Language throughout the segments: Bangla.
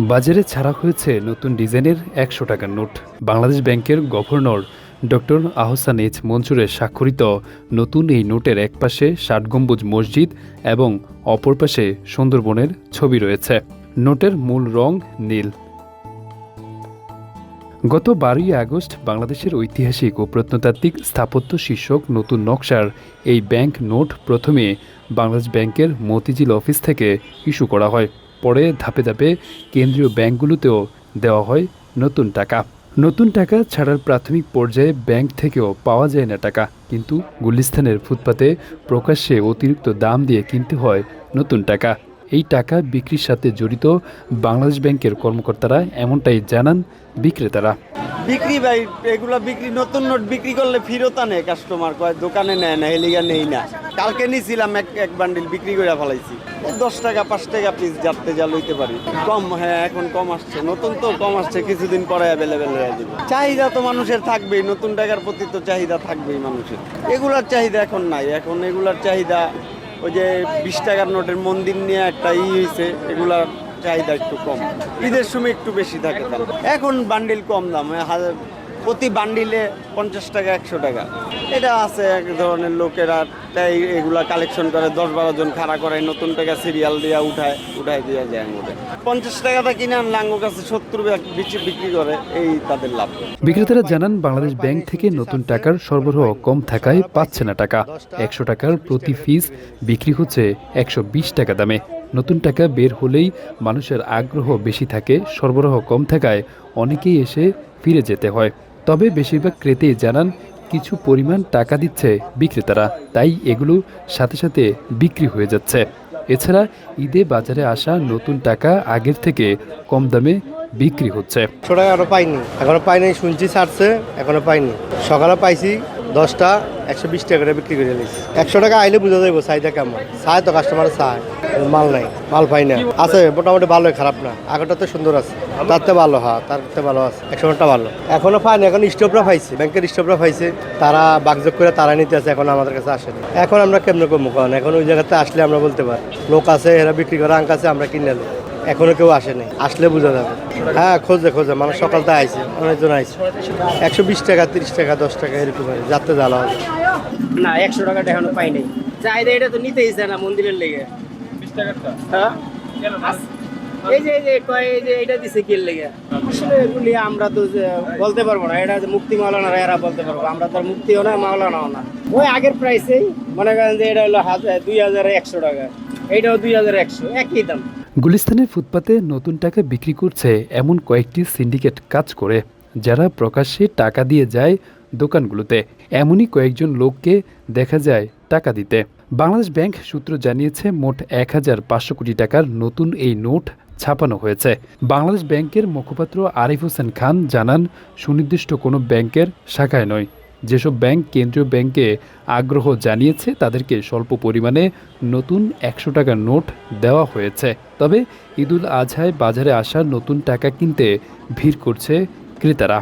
বাজারে ছাড়া হয়েছে নতুন ডিজাইনের একশো টাকার নোট। বাংলাদেশ ব্যাংকের গভর্নর ডক্টর আহসান এইচ মনসুরের স্বাক্ষরিত নতুন এই নোটের একপাশে ষাট গম্বুজ মসজিদ এবং অপর পাশে সুন্দরবনের ছবি রয়েছে। নোটের মূল রং নীল। গত বারোই আগস্ট বাংলাদেশের ঐতিহাসিক ও প্রত্নতাত্ত্বিক স্থাপত্য শীর্ষক নতুন নকশার এই ব্যাংক নোট প্রথমে বাংলাদেশ ব্যাংকের মতিঝিল অফিস থেকে ইস্যু করা হয়। পরে ধাপে ধাপে কেন্দ্রীয় ব্যাংকগুলোতেও দেওয়া হয় নতুন টাকা। নতুন টাকা ছাড়ার প্রাথমিক পর্যায়ে ব্যাংক থেকেও পাওয়া যায় না টাকা। কিন্তু গুলিস্তানের ফুটপাতে প্রকাশ্যে অতিরিক্ত দাম দিয়ে কিনতে হয় নতুন টাকা। এই টাকা বিক্রির সাথে জড়িত বাংলাদেশ ব্যাংকের কর্মকর্তারা এমনটাই জানান বিক্রেতারা। বিক্রি ভাই, এগুলা বিক্রি, নতুন নোট বিক্রি করলে ফেরত আনে কাস্টমার কয় দোকানে নেয় না হেলিগা নেই না। কালকে নিছিলাম এক এক বান্ডিল বিক্রি করে ফেলাইছি। দশ টাকা, পাঁচ টাকা পিস যাতে যা লইতে পারি। কম হ্যাঁ এখন কম আসছে, নতুন তো কম আসছে, কিছুদিন পরে অ্যাভেলেবেল হয়ে যাবে। চাহিদা তো মানুষের থাকবেই, নতুন টাকার প্রতি তো চাহিদা থাকবেই মানুষের। এগুলার চাহিদা এখন নাই, এখন এগুলার চাহিদা ওই যে বিশ টাকার নোটের মন্দির নিয়ে একটা ই হয়েছে এগুলা চাহিদা একটু কম। ঈদের সময় একটু বেশি থাকে এখন বান্ডিল কম দাম প্রতি বান্ডিলে পঞ্চাশ টাকা, একশো টাকা। এটা আছে এক ধরনের লোকেরা, তাই এগুলা কালেকশন করে, দশ বারো জন খাড়া করে নতুন টাকা সিরিয়াল দিয়ে উঠায় উঠায় দিয়ে যায় আঙুলে পঞ্চাশ টাকাটা কিনে আনলে আঙ্গুর কাছে সত্তর বিক্রি করে, এই তাদের লাভ। বিক্রেতারা জানান, বাংলাদেশ ব্যাংক থেকে নতুন টাকার সরবরাহ কম থাকায় পাচ্ছে না টাকা। একশো টাকার প্রতি ফিস বিক্রি হচ্ছে একশো বিশ টাকা দামে। নতুন টাকা বের হলেই মানুষের আগ্রহ বেশি থাকে, সরবরাহ কম থাকায় অনেকেই এসে ফিরে যেতে হয়। তবে বেশিরভাগ ক্রেতে জানান, কিছু পরিমাণ টাকা দিচ্ছে বিক্রেতারা, তাই এগুলো সাথে সাথে বিক্রি হয়ে যাচ্ছে। এছাড়া ঈদে বাজারে আসা নতুন টাকা আগের থেকে কম দামে বিক্রি হচ্ছে। টাকা এখনও পাইনি। এখনও পাইনি শুনছি ছাড়ছে, এখনও পাইনি। সকালে পাইছি দশটা একশো বিশ টাকা করে বিক্রি করে নিয়েছি। একশো টাকা আইলে বুঝা যাব চাহিদা কেমন। চায় তো কাস্টমার চায় মাল নাই, মাল পাই না। আছে, মোটামুটি ভালোই, খারাপ না। আগেরটা তো সুন্দর আছে তার তো ভালো হ্যাঁ তার তো ভালো আছে, একশো টাকা ভালো। এখনও পাইনি, এখন স্টোভরা পাইছে, ব্যাংকের স্টোভরা পাইছে, তারা বাগযোগ করে তারা নিতে আছে, এখন আমাদের কাছে আসেনি এখন আমরা কেমন করব? কারণ এখন ওই জায়গাতে আসলে আমরা বলতে পারি, লোক আছে, এরা বিক্রি করে, আঙ্ক আছে, আমরা কিনে নেব। এখনও কেউ আসেনি আসলে বোঝা যাবে। হ্যাঁ খোঁজে খোঁজে। মানুষ সকালতে আইছে অনেকজন আইছে। একশো বিশ টাকা তিরিশ টাকা দশ টাকা এরকম হয়। যাতে জ্বালা হবে। না একশো টাকাটা এখনও পাই নাই। চাহিদা এটা তো নিতেই চায় না মন্দিরের লেগে। হ্যাঁ? এই যে এই যে কয় এই যে এটা দিছে কি লেগে? আসলে এগুলি আমরা তো যে বলতে পারব না। এটা যে মুক্তি মাওলানা এরা বলতে পারব। আমরা তো আর মুক্তিও না মাওলানাও না। ওই আগের প্রাইসেই মনে করেন যে এটা হলো হাজার দুই হাজার একশো টাকা। এইটাও দুই হাজার একশো। একই দাম। গুলিস্তানের ফুটপাতে নতুন টাকা বিক্রি করছে এমন কয়েকটি সিন্ডিকেট কাজ করে, যারা প্রকাশ্যে টাকা দিয়ে যায় দোকানগুলোতে। এমনই কয়েকজন লোককে দেখা যায় টাকা দিতে। বাংলাদেশ ব্যাংক সূত্র জানিয়েছে, মোট এক হাজার পাঁচশো কোটি টাকার নতুন এই নোট ছাপানো হয়েছে। বাংলাদেশ ব্যাংকের মুখপাত্র আরিফ হোসেন খান জানান, সুনির্দিষ্ট কোনো ব্যাংকের শাখায় নয়। যেসব ব্যাংক কেন্দ্রীয় ব্যাংকে আগ্রহ জানিয়েছে, তাদেরকে স্বল্প পরিমাণে নতুন একশো টাকার নোট দেওয়া হয়েছে। তবে ঈদুল আজহায় বাজারে আসা নতুন টাকা কিনতে ভিড় করছে ক্রেতারা।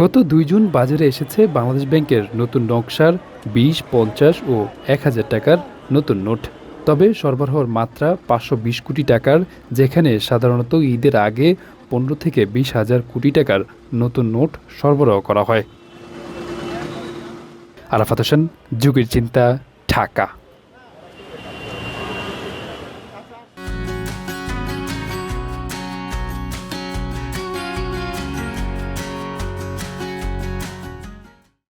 গত দুই জুন বাজারে এসেছে বাংলাদেশ ব্যাংকের নতুন নকশার বিশ, পঞ্চাশ ও এক হাজার টাকার নতুন নোট। তবে সরবরাহর মাত্রা পাঁচশো বিশ কোটি টাকার, যেখানে সাধারণত ঈদের আগে পনেরো থেকে বিশ হাজার কোটি টাকার নতুন নোট সরবরাহ করা হয়। আরাফাত হোসেন যুগের চিন্তা ঢাকা।